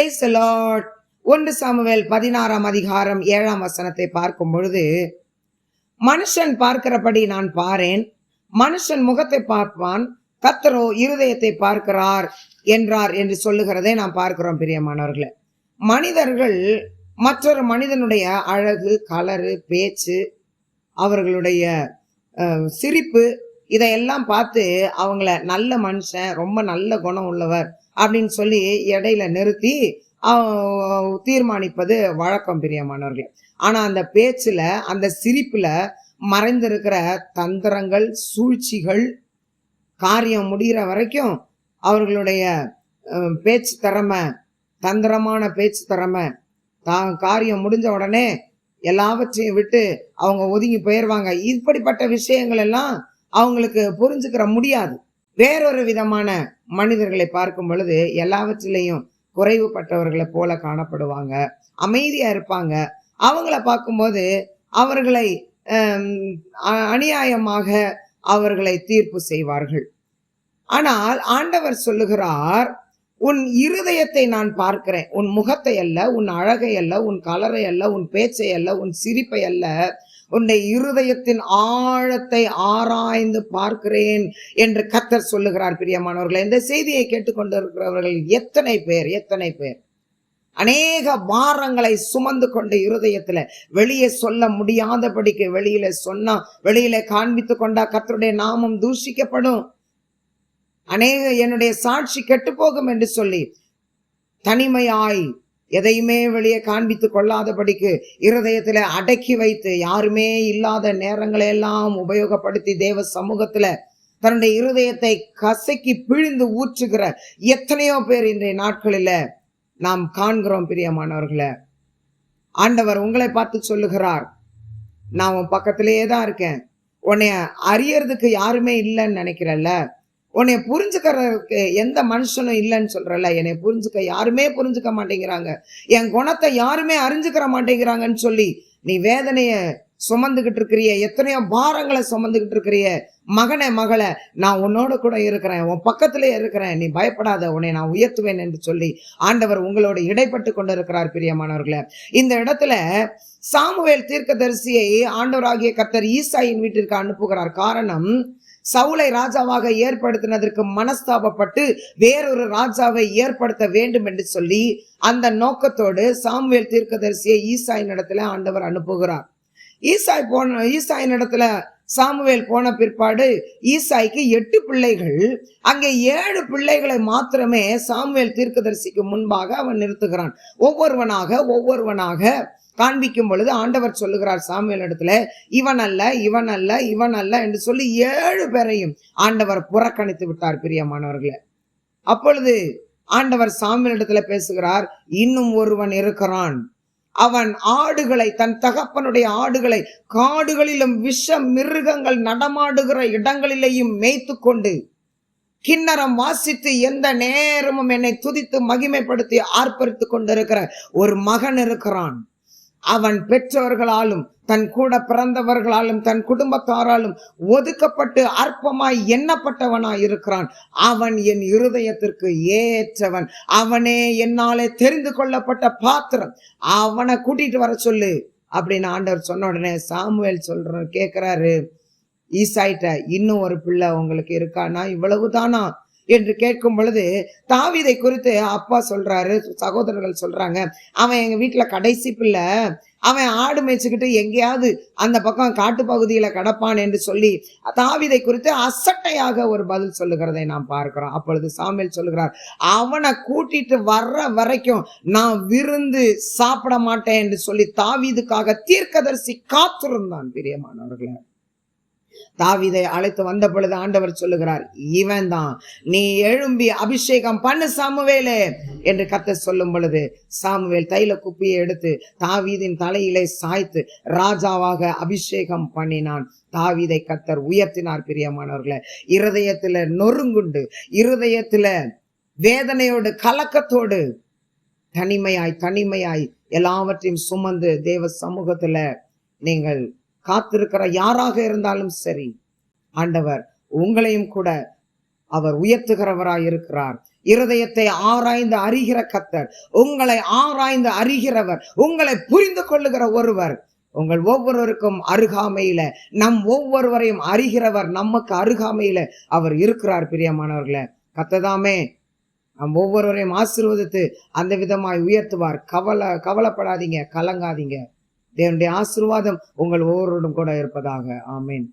Price Lord ஒன்று Samuel பதினாறாம் அதிகாரம் ஏழாம் வசனத்தை பார்க்கும் பொழுது மனுஷன் பார்க்கிறபடி நான் பாரேன் மனுஷன் முகத்தை பார்ப்பான் கத்தரோ இருதயத்தை பார்க்கிறார் என்றார் என்று சொல்லுகிறதை நாம் பார்க்கிறோம் பிரியமானவர்களே. மனிதர்கள் மற்றொரு மனிதனுடைய அழகு கலரு பேச்சு அவர்களுடைய சிரிப்பு இதையெல்லாம் பார்த்து அவங்கள நல்ல மனுஷன் ரொம்ப நல்ல குணம் உள்ளவர் அப்படின்னு சொல்லி இடையில நிறுத்தி தீர்மானிப்பது வழக்கம் பிரியமானவர்களே. ஆனால் அந்த பேச்சில் அந்த சிரிப்பில் மறைந்திருக்கிற தந்திரங்கள் சூழ்ச்சிகள் காரியம் முடிகிற வரைக்கும் அவர்களுடைய பேச்சு திறமை தந்திரமான பேச்சு திறமை தான் காரியம் முடிஞ்ச உடனே எல்லாவற்றையும் விட்டு அவங்க ஒதுங்கி போயிடுவாங்க இப்படிப்பட்ட விஷயங்கள் எல்லாம் அவங்களுக்கு புரிஞ்சுக்கிற முடியாது. வேறொரு விதமான மனிதர்களை பார்க்கும் பொழுது எல்லாவற்றிலையும் குறைவுபட்டவர்களை போல காணப்படுவாங்க. அமைதியாக இருப்பாங்க. அவங்கள பார்க்கும்போது அவர்களை அநியாயமாக அவர்களை தீர்ப்பு செய்வார்கள். ஆனால் ஆண்டவர் சொல்லுகிறார் உன் இருதயத்தை நான் பார்க்கிறேன். உன் முகத்தை அல்ல உன் அழகை அல்ல உன் கலரை அல்ல உன் பேச்சை அல்ல உன் சிரிப்பை அல்ல. உன்னை இருதயத்தின் ஆழத்தை ஆராய்ந்து பார்க்கிறேன் என்று கத்தர் சொல்லுகிறார் பிரியமானவர்களை. இந்த செய்தியை கேட்டுக்கொண்டிருக்கிறவர்கள் எத்தனை பேர் எத்தனை பேர்? அநேக பாரங்களை சுமந்து கொண்ட இருதயத்துல வெளியே சொல்ல முடியாதபடிக்கு வெளியில சொன்னா வெளியில காண்பித்து கொண்டா கத்தருடைய நாமம் தூஷிக்கப்படும். அநேக என்னுடைய சாட்சி கெட்டு போகும் என்று சொல்லி தனிமையாய் எதையுமே வெளியே காண்பித்து கொள்ளாதபடிக்கு இருதயத்தில் அடக்கி வைத்து யாருமே இல்லாத நேரங்களையெல்லாம் உபயோகப்படுத்தி தேவ சமூகத்தில் தன்னுடைய இருதயத்தை கசக்கி பிழிந்து ஊற்றுகிற எத்தனையோ பேர் இன்றைய நாட்களில் நாம் காண்கிறோம் பிரியமானவர்களை. ஆண்டவர் உங்களை பார்த்து சொல்லுகிறார் நான் உன் பக்கத்திலேயே தான் இருக்கேன். உன்னைய அறியறதுக்கு யாருமே இல்லைன்னு நினைக்கிறல்ல. உன்னை புரிஞ்சுக்கிறதுக்கு எந்த மனுஷனும் இல்லைன்னு சொல்றல என்னை புரிஞ்சுக்க யாருமே புரிஞ்சுக்க மாட்டேங்கிறாங்க. என் குணத்தை யாருமே அறிஞ்சுக்கிற மாட்டேங்கிறாங்கன்னு சொல்லி நீ வேதனைய சுமந்துகிட்டு இருக்கிறிய. எத்தனையோ பாரங்களை சுமந்துகிட்டு இருக்கிறிய. மகனை மகளை நான் உன்னோட கூட இருக்கிறேன். உன் பக்கத்துல இருக்கிறேன். நீ பயப்படாத உன்னை நான் உயர்த்துவேன் என்று சொல்லி ஆண்டவர் உங்களோட இடைப்பட்டு கொண்டிருக்கிறார் பிரியமானவர்களே. இந்த இடத்துல சாமுவேல் தீர்க்கதரிசியை ஆண்டவராகிய கர்த்தர் ஈசாயின் வீட்டிற்கு அனுப்புகிறார். காரணம் சவுலை ராஜாவாக ஏற்படுத்தினதற்கு மனஸ்தாபப்பட்டு வேறொரு ராஜாவை ஏற்படுத்த வேண்டும் என்று சொல்லி அந்த நோக்கத்தோடு சாமுவேல் தீர்க்கதரிசியை ஈசாயின் இடத்துல ஆண்டவர் அனுப்புகிறார். ஈசாய் போன ஈசாயின் இடத்துல சாமுவேல் போன பிற்பாடு ஈசாய்க்கு எட்டு பிள்ளைகள். அங்கே ஏழு பிள்ளைகளை மாத்திரமே சாமுவேல் தீர்க்கதரிசிக்கு முன்பாக அவன் நிறுத்துகிறான். ஒவ்வொருவனாக ஒவ்வொருவனாக காண்பிக்கும் பொழுது ஆண்டவர் சொல்லுகிறார் சாமுவேல் இடத்துல இவன் அல்ல இவன் அல்ல இவன் அல்ல என்று சொல்லி ஏழு பேரையும் ஆண்டவர் புறக்கணித்து விட்டார் பிரியமானவர்களை. அப்பொழுது ஆண்டவர் சாமியல் இடத்துல பேசுகிறார் இன்னும் ஒருவன் இருக்கிறான். அவன் ஆடுகளை தன் தகப்பனுடைய ஆடுகளை காடுகளிலும் விஷ மிருகங்கள் நடமாடுகிற இடங்களிலேயும் மேய்த்து கொண்டு கிண்ணறம் வாசித்து எந்த நேரமும் என்னை துதித்து மகிமைப்படுத்தி ஆர்ப்பரித்து கொண்டிருக்கிற ஒரு மகன் இருக்கிறான். அவன் பெற்றவர்களாலும் தன் கூட பிறந்தவர்களாலும் தன் குடும்பத்தாராலும் ஒதுக்கப்பட்டு அற்பமாய் எண்ணப்பட்டவனாய் இருக்கிறான். அவன் என் இருதயத்திற்கு ஏற்றவன். அவனே என்னாலே தெரிந்து கொள்ளப்பட்ட பாத்திரம். அவனை கூட்டிட்டு வர சொல்லு அப்படின்னு ஆண்டவர் சொன்ன உடனே சாமுவேல் சொல்ற கேட்கிறாரு ஈசாயிட்ட இன்னும் ஒரு பிள்ளை உங்களுக்கு இருக்கானா இவ்வளவுதானா? என்று கேட்கும் பொழுது தாவிதை குறித்து அப்பா சொல்றாரு சகோதரர்கள் சொல்றாங்க அவன் எங்க வீட்டுல கடைசி பிள்ளை அவன் ஆடு மேய்ச்சிக்கிட்டு எங்கேயாவது அந்த பக்கம் காட்டு பகுதியில் கிடப்பான் என்று சொல்லி தாவிதை குறித்து அசட்டையாக ஒரு பதில் சொல்லுகிறதை நாம் பார்க்கிறோம். அப்பொழுது சாமியல் சொல்லுகிறார் அவனை கூட்டிட்டு வர்ற வரைக்கும் நான் விருந்து சாப்பிட மாட்டேன் என்று சொல்லி தாவிதுக்காக தீர்க்கதரிசி காத்திருந்தான் பிரியமானவர்களை. தாவிதை அழைத்து வந்த பொழுது ஆண்டவர் சொல்லுகிறார் இவன் தான் நீ எழும்பி அபிஷேகம் பண்ணு சாமுவேலே என்று கத்த சொல்லும் பொழுது சாமுவேல் தைல குப்பியை எடுத்து தாவீதின் தலையிலே சாய்த்து ராஜாவாக அபிஷேகம் பண்ணினான். தாவீதை கத்தர் உயர்த்தினார் பிரியமானவர்களை. இருதயத்துல நொறுங்குண்டு இருதயத்துல வேதனையோடு கலக்கத்தோடு தனிமையாய் தனிமையாய் எல்லாவற்றையும் சுமந்து தேவ சமூகத்துல நீங்கள் காத்திருக்கிற யாராக இருந்தாலும் சரி. ஆண்டவர் உங்களையும் கூட அவர் உயர்த்துகிறவராய் இருக்கிறார் இருதயத்தை ஆராய்ந்து அறிகிற கத்தர் உங்களை ஆராய்ந்து அறிகிறவர் உங்களை புரிந்து கொள்ளுகிற ஒருவர் உங்கள் ஒவ்வொருவருக்கும் அருகாமையில நம் ஒவ்வொருவரையும் அறிகிறவர் நமக்கு அருகாமையில அவர் இருக்கிறார் பிரியமானவர்களை. கத்ததாமே நம் ஒவ்வொருவரையும் ஆசீர்வதித்து அந்த விதமாய் உயர்த்துவார். கவலை கவலைப்படாதீங்க கலங்காதீங்க. தேவனுடைய ஆசீர்வாதம் உங்கள் ஒவ்வொருவரும் கூட இருப்பதாக. ஆமீன்.